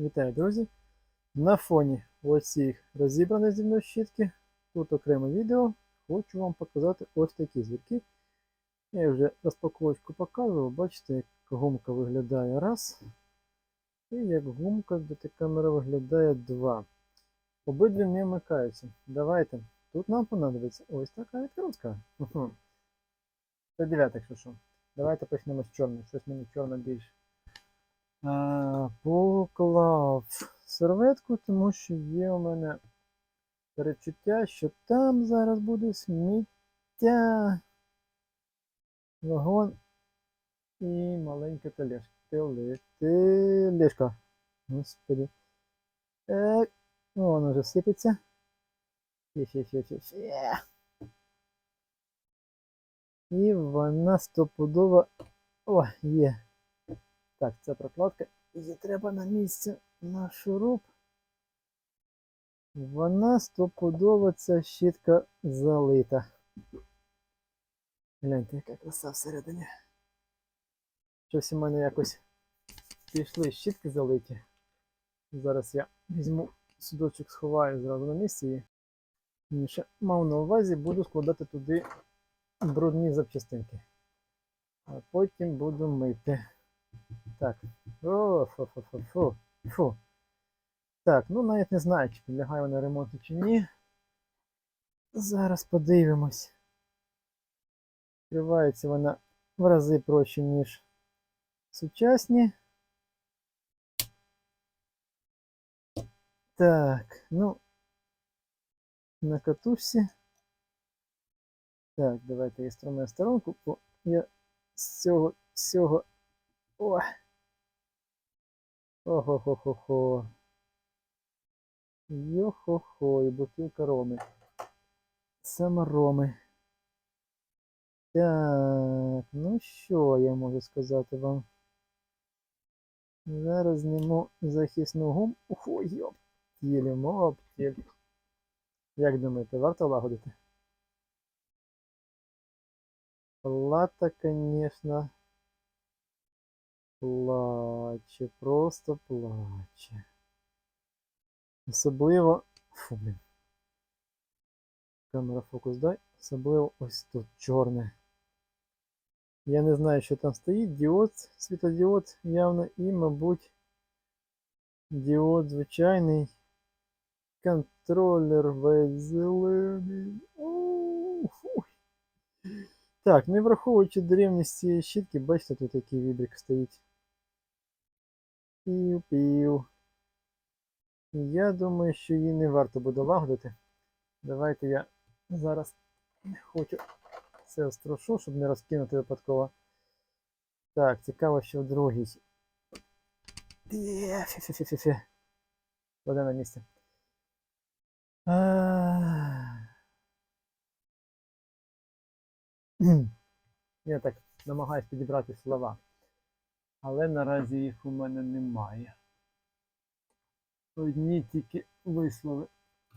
Вітаю, друзі! На фоні оцих розібраних зі мною щітки, тут окреме відео, хочу вам показати ось такі звірки. Я вже розпаковочку показував, бачите, як гумка виглядає раз. І як гумка камера виглядає два. Обидві не вмикаються. Давайте. Тут нам понадобиться ось така відкрутка. Це дев'ята, якщо що. Давайте почнемо з чорної. Щось мені чорно більше. А, поклав серветку, тому що є у мене перечуття, що там зараз буде сміття. Вагон і маленька тележка. Теле- Тележка. Господи. Так. Воно вже сипеться. Ще, ще, ще, ще. І вона стопудово. О, є. Так, це прокладка. Її треба на місце на шуруп. Вона стопудово ця щітка залита. Гляньте, яка краса всередині. Щось у мене якось пішли щітки залиті. Зараз я візьму судочок, сховаю зразу на місці і Ніше мав на увазі, буду складати туди брудні запчастинки. А потім буду мити. Так. О, фу-фу-фу-фу. Фу. Так, ну навіть не знаю, чи підлягає вона ремонту чи ні. Зараз подивимось. Відкривається вона в рази проще, ніж сучасні. Так, ну, на катушці. Так, давайте я струмаю сторонку, бо я з цього, з цього. О! Ого-хо-хо-хо. Йо-хо-хо, і бутилка роми. Саме роми. Так, ну що я можу сказати вам? Зараз зніму захисну гум. Ого, йоп. Моптіль. Як думаєте, варто лагодити? Плата, конечно, плаче, просто плаче. Особливо. Фу, блін. Камера фокус дай. Особливо ось тут чорне. Я не знаю, що там стоїть. Діод, світодіод явно і, мабуть, діод звичайний. Контролер весь зелений. Так, не враховуючи древність цієї щітки, бачите, тут який вібрик стоїть. Пів-пів. Я думаю, що її не варто буде лагодити. Давайте я зараз хочу це струшу, щоб не розкинути випадково. Так, цікаво, що в другій. Вода на місці. Я так намагаюсь підібрати слова, але наразі їх у мене немає. Одні тільки вислови.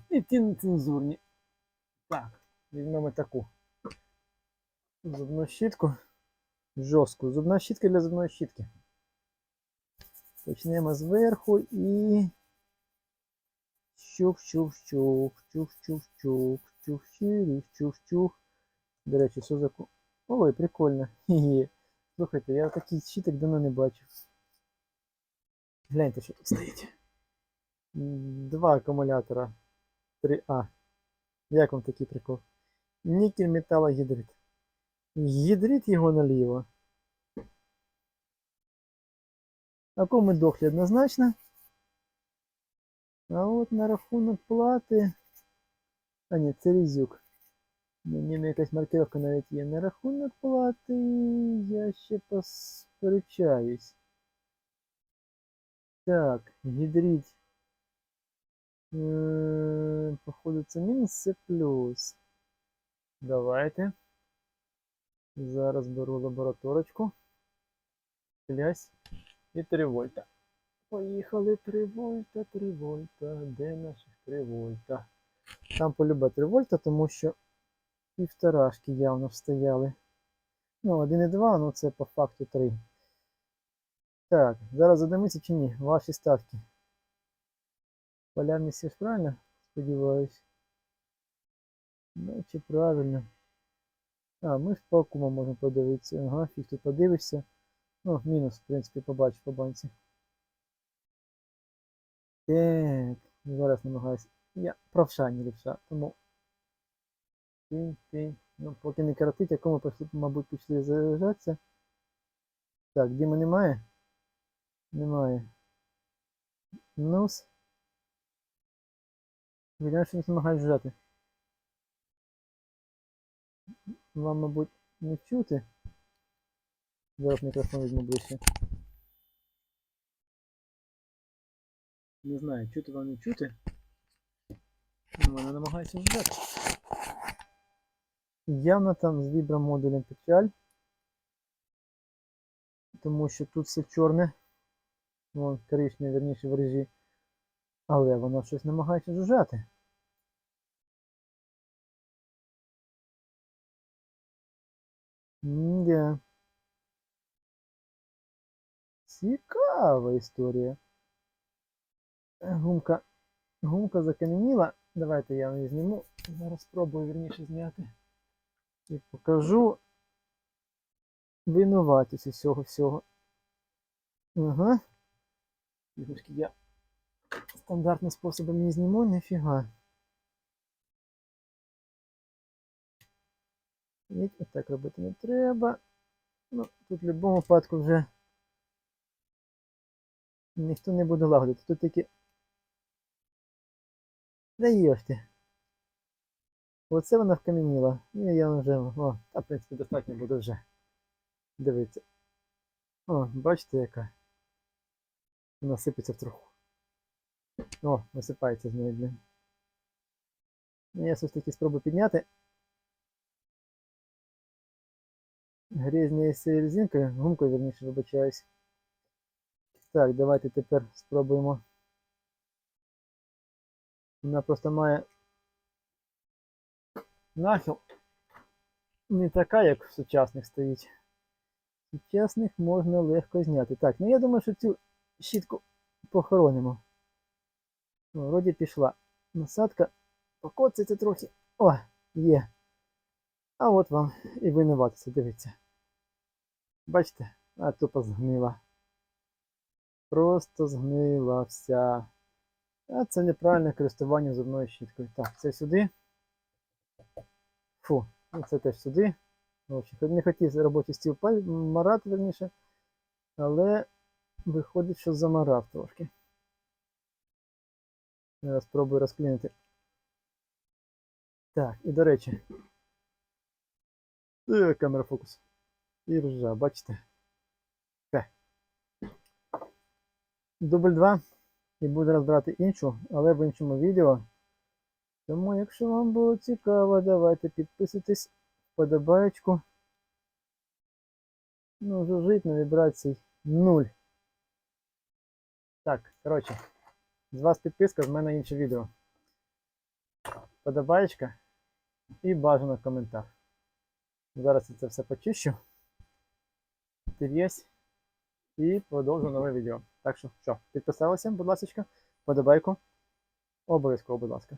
І ті нецензурні. Так, візьмемо таку зубну щітку. Жорстку. Зубна щітка для зубної щітки. Почнемо зверху і. Чух-чух-чух, чух-чух-чух, чух-чух, чух-чух. До речі, за Ой, прикольно. Хі-хі. Слухайте, я такий щиток давно не бачив. Гляньте, що тут стоїть. Два акумулятора 3А. Як вам такий прикол? Нікель металогідрид. Гідрид його наліво. Акуми дохлі однозначно. А от на рахунок плати. А ні, це різюк. На ньому якась маркировка навіть є. На рахунок плати я ще посперечаюсь. Так, гідрид. Е, Походу це мінус, це плюс. Давайте. Зараз беру лабораторочку. Клясь. І 3 вольта. Поїхали 3 вольта, 3 вольта. Де наших 3 вольта? Там полюбе 3 вольта, тому що півторашки явно стояли. Ну, 1,2, ну це по факту 3. Так, зараз задимиться чи ні? Ваші ставки. Полярний свіж правильно? Сподіваюсь. Наче правильно. А, ми ж по акуму можемо подивитися. Ага, фіг тут подивишся. Ну, мінус, в принципі, побачиш по банці. Так, зараз намагаюся. Я правша, не лівша, тому. Тинь, тинь. Ну, поки не коротить, якому мабуть, пішли заряджатися. Так, Діми немає? Немає. Нус. Виглядає, що не намагаюсь жати. Вам, мабуть, не чути. Зараз мікрофон візьму ближче. Не знаю, чути вам не чути. Ну, Вона намагається вжати. Явно там з вібромодулем печаль. Тому що тут все чорне. Вон коричневе, верніше в режі. Але воно щось намагається жужжати. М-да. Цікава історія. Гумка, гумка закам'яніла. Давайте я її зніму. Зараз спробую вірніше зняти. І покажу винуватість усього всього. Ага. Ігрушки я стандартним способом не зніму, ніфіга. Ні, отак робити не треба. Ну, тут в будь-якому випадку вже ніхто не буде лагодити. Тут тільки. Даєш ти. Оце вона вкам'яніла. І я вже. О, та, в принципі, достатньо буде вже. Дивіться. О, бачите, яка. Вона сипеться в троху. О, висипається з неї, блін. Ну, Я все ж таки спробую підняти. Грізні з резинкою, гумкою, верніше, вибачаюсь. Так, давайте тепер спробуємо. Вона просто має нахил. Не така, як в сучасних стоїть. Сучасних можна легко зняти. Так, ну я думаю, що цю щітку похоронимо. Вроді пішла. Насадка покоцається трохи. О, є. А от вам і винуватися, дивіться. Бачите? А тупо згнила. Просто згнила вся. А це неправильне користування зубною щіткою. Так, це сюди. Фу, ну це теж сюди. Общем, не хотів робочий стіл марати, верніше, але виходить, що замарав трошки. Зараз спробую розклінити. Так, і до речі. Е, камера фокус. І ржа, бачите? Те. Дубль 2. І буду розбирати іншу, але в іншому відео. Тому, якщо вам було цікаво, давайте підписуйтесь, вподобаєчку. Ну, жужить на вібрацій 0. Так, коротше, з вас підписка, з мене інше відео. Подобаєчка і бажано коментар. Зараз я це все почищу. Під'єсь. І продовжу нове відео. Так що, що, підписалися, будь ласка, подобайку. Обов'язково, будь ласка.